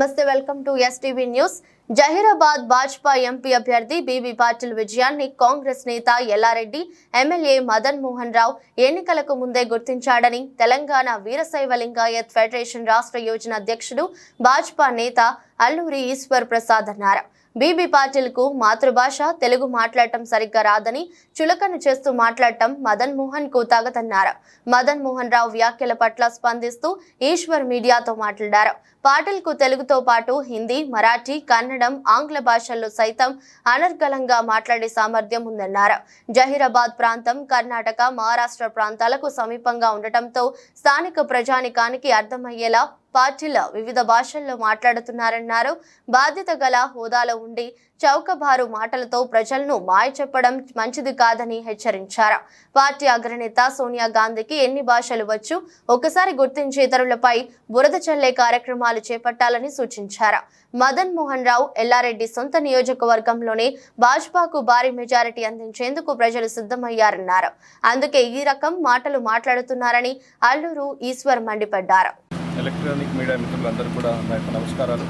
నమస్తే welcome to STV news. Zaheerabad Bhajapa MP అభ్యర్థి BB Patil విజయాన్ని కాంగ్రెస్ నేత ఎల్లారెడ్డి ఎమ్మెల్యే మదన్ మోహన్ రావు ఎన్నికలకు ముందే గుర్తించాడని తెలంగాణ వీరశైవ లింగాయత్ ఫెడరేషన్ రాష్ట్ర యోజన అధ్యక్షుడు భాజపా నేత అల్లూరి ఈశ్వర్ ప్రసాద్ అన్నారు. బీబీ పాటిల్కు మాతృభాష తెలుగు మాట్లాడటం సరిగ్గా రాదని చులకన చేస్తూ మాట్లాడటం మదన్ మోహన్కు తగదన్నారు. మదన్ మోహన్ రావు వ్యాఖ్యల పట్ల స్పందిస్తూ ఈశ్వర్ మీడియాతో మాట్లాడారు. పాటిల్కు తెలుగుతో పాటు హిందీ మరాఠీ కన్నడం ఆంగ్ల భాషల్లో సైతం అనర్గళంగా మాట్లాడే సామర్థ్యం ఉందన్నారు. జహీరాబాద్ ప్రాంతం కర్ణాటక మహారాష్ట్ర ప్రాంతాలకు సమీపంగా ఉండటంతో స్థానిక ప్రజానికానికి అర్థమయ్యేలా పార్టీల వివిధ భాషల్లో మాట్లాడుతున్నారన్నారు. బాధ్యత గల హోదాలో ఉండి చౌకబారు మాటలతో ప్రజలను మాయ చెప్పడం మంచిది కాదని హెచ్చరించారు. పార్టీ అగ్రనేత సోనియా గాంధీకి ఎన్ని భాషలు వచ్చు ఒకసారి గుర్తించి ఇతరులపై బురద చల్లే కార్యక్రమాలు చేపట్టాలని సూచించారు. మదన్ మోహన్ రావు ఎల్లారెడ్డి సొంత నియోజకవర్గంలోనే భాజపాకు భారీ మెజారిటీ అందించేందుకు ప్రజలు సిద్ధమయ్యారన్నారు. అందుకే ఈ రకం మాటలు మాట్లాడుతున్నారని అల్లూరు ఈశ్వర్ మండిపడ్డారు. ఎలక్ట్రానిక్ మీడియా మిత్రులందరూ కూడా నా యొక్క నమస్కారాలు.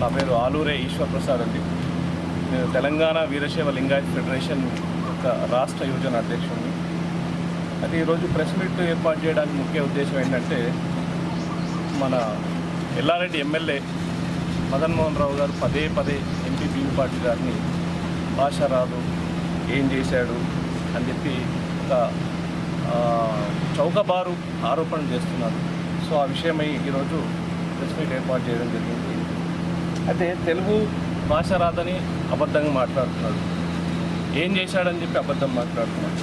నా పేరు ఆలూరే ఈశ్వర్ ప్రసాద్ అండి. నేను తెలంగాణ వీరశైవ లింగాయత్ ఫెడరేషన్ యొక్క రాష్ట్ర యోజన అధ్యక్షుడిని. అయితే ఈరోజు ప్రెస్ మీట్ ఏర్పాటు చేయడానికి ముఖ్య ఉద్దేశం ఏంటంటే మన ఎల్లారెడ్డి ఎమ్మెల్యే మదన్మోహన్ రావు గారు పదే పదే ఎంపీ బీవీ పార్టీ గారిని భాష రాదు ఏం చేశాడు? అని చెప్పి ఒక చౌకబారు ఆరోపణ చేస్తున్నారు. సో ఆ విషయమై ఈరోజు ప్రెస్ మీట్ ఏర్పాటు చేయడం జరిగింది. అయితే తెలుగు భాష రాదని అబద్ధంగా మాట్లాడుతున్నాడు ఏం చేశాడని చెప్పి అబద్ధం మాట్లాడుతున్నాడు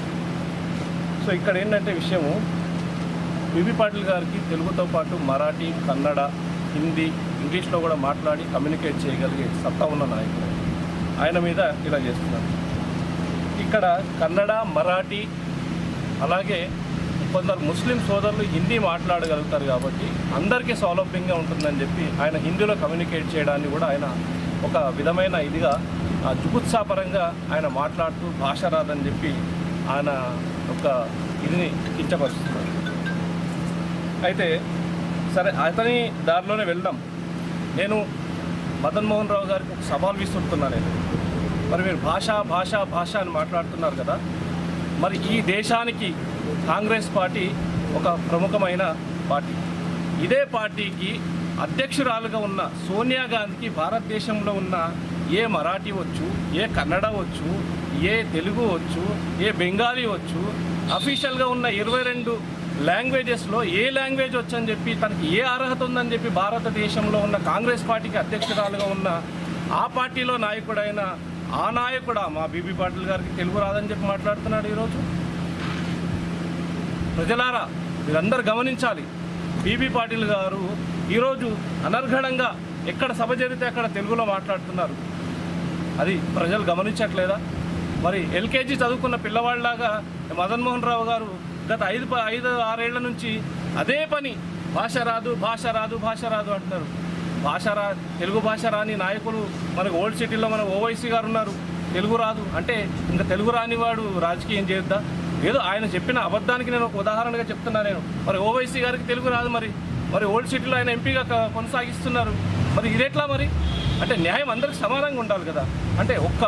సో ఇక్కడ ఏంటంటే విషయము బిబి పాటిల్ గారికి తెలుగుతో పాటు మరాఠీ కన్నడ హిందీ ఇంగ్లీష్లో కూడా మాట్లాడి కమ్యూనికేట్ చేయగలిగే సత్తా ఉన్న నాయకుడు ఆయన మీద ఇలా చేస్తున్నారు. ఇక్కడ కన్నడ మరాఠీ అలాగే కొందరు ముస్లిం సోదరులు హిందీ మాట్లాడగలుగుతారు కాబట్టి అందరికీ సౌలభ్యంగా ఉంటుందని చెప్పి ఆయన హిందీలో కమ్యూనికేట్ చేయడాన్ని కూడా ఆయన ఒక విధమైన ఇదిగా ఆ, జుగుత్సాపరంగా ఆయన మాట్లాడుతూ భాష రాదని చెప్పి ఆయన ఒక ఇదిని కించపరుస్తున్నారు. అయితే సరే అతని దారిలోనే వెళ్దాం. నేను మదన్ మోహన్ రావు గారికి ఒక సవాల్ విసురుతున్నా నేను మరి మీరు భాష భాష భాష అని మాట్లాడుతున్నారు కదా మరి ఈ దేశానికి కాంగ్రెస్ పార్టీ ఒక ప్రముఖమైన పార్టీ. ఇదే పార్టీకి అధ్యక్షురాలుగా ఉన్న సోనియా గాంధీకి భారతదేశంలో ఉన్న ఏ మరాఠీ వచ్చు ఏ కన్నడ వచ్చు ఏ తెలుగు వచ్చు ఏ బెంగాలీ వచ్చు అఫీషియల్గా ఉన్న ఇరవై రెండు లాంగ్వేజెస్లో ఏ లాంగ్వేజ్ వచ్చని చెప్పి తనకి ఏ అర్హత ఉందని చెప్పి భారతదేశంలో ఉన్న కాంగ్రెస్ పార్టీకి అధ్యక్షురాలుగా ఉన్న ఆ పార్టీలో నాయకుడైన ఆ నాయకుడా? మా బీబీ పాటిల్ గారికి తెలుగు రాదని చెప్పి మాట్లాడుతున్నాడు ఈరోజు. ప్రజలారా మీరందరూ గమనించాలి. బీబీ పాటిల్ గారు ఈరోజు అనర్ఘణంగా ఎక్కడ సభ జరిగితే అక్కడ తెలుగులో మాట్లాడుతున్నారు. అది ప్రజలు గమనించట్లేదా? మరి ఎల్కేజీ చదువుకున్న పిల్లవాళ్ళలాగా మదన్మోహన్ రావు గారు గత ఐదు ఐదు ఆరేళ్ళ నుంచి అదే పని భాష రాదు భాష రాదు భాష రాదు అంటున్నారు. భాష రా తెలుగు భాష రాని నాయకులు మనకు ఓల్డ్ సిటీలో మన ఓవైసీ గారు ఉన్నారు తెలుగు రాదు. అంటే ఇంకా తెలుగు రాని వాడు రాజకీయం చేద్దా ఏదో ఆయన చెప్పిన అబద్ధానికి నేను ఒక ఉదాహరణగా చెప్తున్నా నేను. మరి ఓవైసీ గారికి తెలుగు రాదు మరి. మరి ఓల్డ్ సిటీలో ఆయన ఎంపీగా కొనసాగిస్తున్నారు. మరి ఇదేట్లా మరి? అంటే న్యాయం అందరికి సమానంగా ఉండాలి కదా. అంటే ఒక్క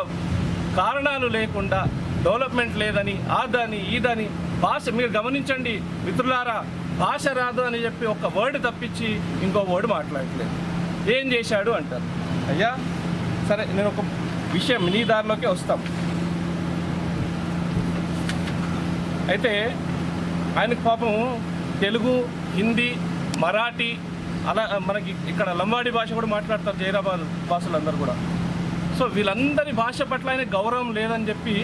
కారణాలు లేకుండా డెవలప్మెంట్ లేదని ఆదని ఈదని భాష మీరు గమనించండి మిత్రులారా భాష రాదు అని చెప్పి ఒక వర్డ్ తప్పించి ఇంకో వర్డ్ మాట్లాడట్లేదు. ఏం చేశాడు అంటారు. అయ్యా సరే నేను ఒక విషయం నీ దారిలోకి వస్తాం. అయితే ఆయనకు పాపం తెలుగు హిందీ మరాఠీ అలా మనకి ఇక్కడ లంబాడి భాష కూడా మాట్లాడతారు జైరాబాద్ భాషలందరూ కూడా. సో వీళ్ళందరి భాష పట్ల ఆయన గౌరవం లేదని చెప్పి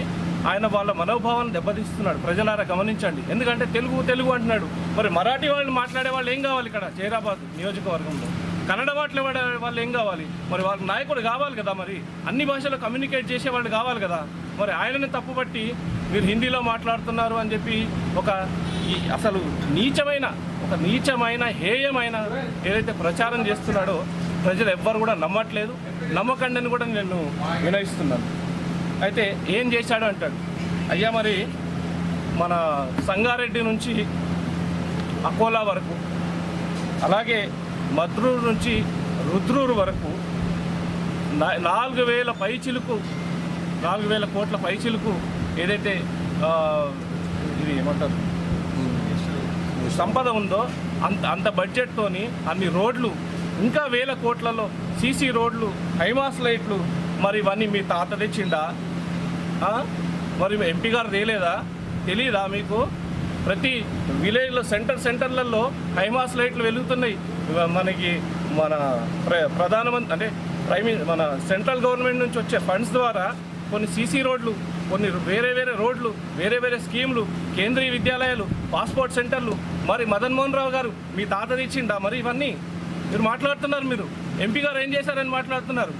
ఆయన వాళ్ళ మనోభావాన్ని దెబ్బతీస్తున్నాడు. ప్రజలారా గమనించండి. ఎందుకంటే తెలుగు తెలుగు అంటున్నాడు. మరి మరాఠీ వాళ్ళు మాట్లాడే వాళ్ళు ఏం కావాలి ఇక్కడ? జైరాబాద్ నియోజకవర్గంలో. కన్నడ మాట్లాడే వాళ్ళు ఏం కావాలి? మరి వాళ్ళ నాయకుడు కావాలి కదా మరి? అన్ని భాషలు కమ్యూనికేట్ చేసేవాళ్ళు కావాలి కదా? మరి ఆయనని తప్పుపట్టి మీరు హిందీలో మాట్లాడుతున్నారు అని చెప్పి ఒక ఈ అసలు నీచమైన ఒక నీచమైన హేయమైన ఏదైతే ప్రచారం చేస్తున్నాడో ప్రజలు ఎవ్వరు కూడా నమ్మట్లేదు. నమ్మకండి కూడా నేను వినయిస్తున్నాను. అయితే ఏం చేశాడు అంటాడు? అయ్యా మరి మన సంగారెడ్డి నుంచి అకోలా వరకు అలాగే మద్రూరు నుంచి రుద్రూరు వరకు నాలుగు వేల పైచిలకు నాలుగు వేల కోట్ల పైచిలకు ఏదైతే ఇది ఏమంటారు? సంపద ఉందో అంత అంత బడ్జెట్తోని అన్ని రోడ్లు ఇంకా వేల కోట్లలో సీసీ రోడ్లు హైమాస్ లైట్లు మరి ఇవన్నీ మీ తాత తెచ్చిండా? మరి ఎంపీ గారు తేలేదా? తెలియదా మీకు? ప్రతి విలేజ్లో సెంటర్ సెంటర్లలో హైమాస్ లైట్లు వెలుగుతున్నాయి. మనకి మన ప్ర ప్రధానమంత్రి అంటే ప్రైమ్ మన సెంట్రల్ గవర్నమెంట్ నుంచి వచ్చే ఫండ్స్ ద్వారా కొన్ని సీసీ రోడ్లు కొన్ని వేరే వేరే రోడ్లు వేరే వేరే స్కీములు కేంద్రీయ విద్యాలయాలు పాస్పోర్ట్ సెంటర్లు మరి మదన్ మోహన్ రావు గారు మీ తాత ఇచ్చిండా మరి ఇవన్నీ మీరు మాట్లాడుతున్నారు మీరు. ఎంపీ గారు ఏం చేశారని మాట్లాడుతున్నారు.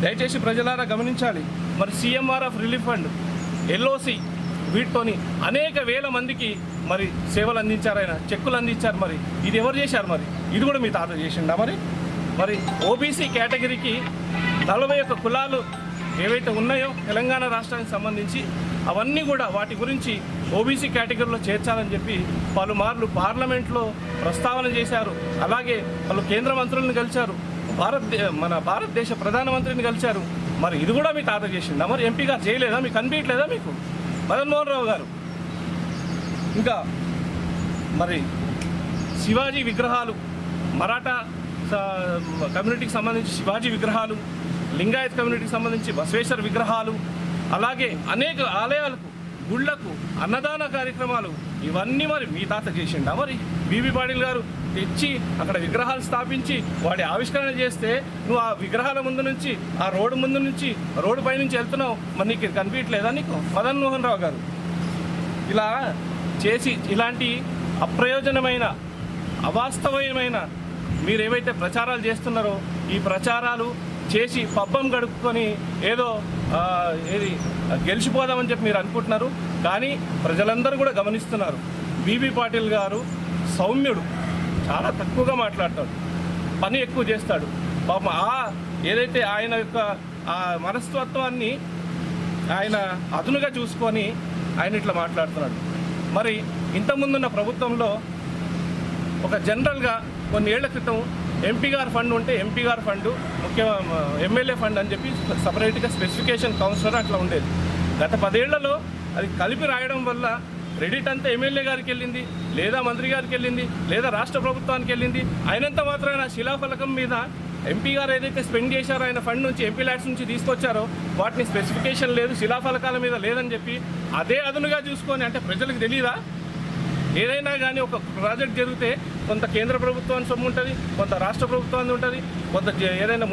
దయచేసి ప్రజలారా గమనించాలి. మరి CMR of relief fund LOC వీటితోని అనేక వేల మందికి మరి సేవలు అందించారు ఆయన చెక్కులు అందించారు మరి. ఇది ఎవరు చేశారు మరి? ఇది కూడా మీ తాత చేసిండా మరి? మరి ఓబీసీ కేటగిరీకి నలభై ఒక్క కులాలు ఏవైతే ఉన్నాయో తెలంగాణ రాష్ట్రానికి సంబంధించి అవన్నీ కూడా వాటి గురించి ఓబీసీ కేటగిరీలో చేర్చాలని చెప్పి పలుమార్లు పార్లమెంట్లో ప్రస్తావన చేశారు. అలాగే పలు కేంద్ర మంత్రులను కలిశారు. భారత్ మన భారతదేశ ప్రధానమంత్రిని కలిశారు. మరి ఇది కూడా మీ తాత చేసిందా మరి? ఎంపీ గారు చేయలేదా? మీకు కనిపించలేదా మీకు? మదన్మోహన్ రావు గారు. ఇంకా మరి శివాజీ విగ్రహాలు మరాఠా కమ్యూనిటీకి సంబంధించి శివాజీ విగ్రహాలు లింగాయత్ కమ్యూనిటీకి సంబంధించి బసవేశ్వర విగ్రహాలు అలాగే అనేక ఆలయాలకు గుళ్ళకు అన్నదాన కార్యక్రమాలు ఇవన్నీ మరి మీ తాత చేసిండా మరి? బీబీ పాటిల్ గారు తెచ్చి అక్కడ విగ్రహాలు స్థాపించి వాటి ఆవిష్కరణ చేస్తే నువ్వు ఆ విగ్రహాల ముందు నుంచి ఆ రోడ్డు ముందు నుంచి రోడ్డు పై నుంచి వెళ్తున్నావు. మరి నీకు ఇది నీకు? మదన్ మోహన్ రావు గారు. ఇలా చేసి ఇలాంటి అప్రయోజనమైన అవాస్తవమైన మీరు ఏవైతే ప్రచారాలు చేస్తున్నారో ఈ ప్రచారాలు చేసి పబ్బం గడుపుకొని ఏదో ఏది గెలిచిపోదామని చెప్పి మీరు అనుకుంటున్నారు. కానీ ప్రజలందరూ కూడా గమనిస్తున్నారు. బీబీ పాటిల్ గారు సౌమ్యుడు. చాలా తక్కువగా మాట్లాడతాడు. పని ఎక్కువ చేస్తాడు. పాపం ఆ ఏదైతే ఆయన యొక్క ఆ మనస్తత్వాన్ని ఆయన అదునుగా చూసుకొని ఆయన ఇట్లా మాట్లాడుతున్నాడు. మరి ఇంతకుముందున్న ప్రభుత్వంలో ఒక జనరల్గా కొన్ని ఏళ్ళ క్రితం ఎంపీ గారి ఫండ్ ఉంటే ఎంపీ గారి ఫండ్ ముఖ్య ఎమ్మెల్యే ఫండ్ అని చెప్పి సపరేట్గా స్పెసిఫికేషన్ కౌన్సిలర్ అట్లా ఉండేది. గత పదేళ్ళలో అది కలిపి రాయడం వల్ల క్రెడిట్ అంతా ఎమ్మెల్యే గారికి వెళ్ళింది లేదా మంత్రి గారికి వెళ్ళింది లేదా రాష్ట్ర ప్రభుత్వానికి వెళ్ళింది. అయినంత మాత్రాన శిలాఫలకం మీద ఎంపీ గారు ఏదైతే స్పెండ్ చేశారో ఆయన ఫండ్ నుంచి ఎంపీ ల్యాడ్స్ నుంచి తీసుకొచ్చారో వాటిని స్పెసిఫికేషన్ లేదు శిలాఫలకాల మీద లేదని చెప్పి అదే అదునుగా చూసుకొని అంటే ప్రజలకు తెలియదా ఏదైనా కానీ ఒక ప్రాజెక్ట్ జరిగితే కొంత కేంద్ర ప్రభుత్వానికి సొమ్ము ఉంటుంది కొంత రాష్ట్ర ప్రభుత్వానికి ఉంటుంది కొంత ఏదైనా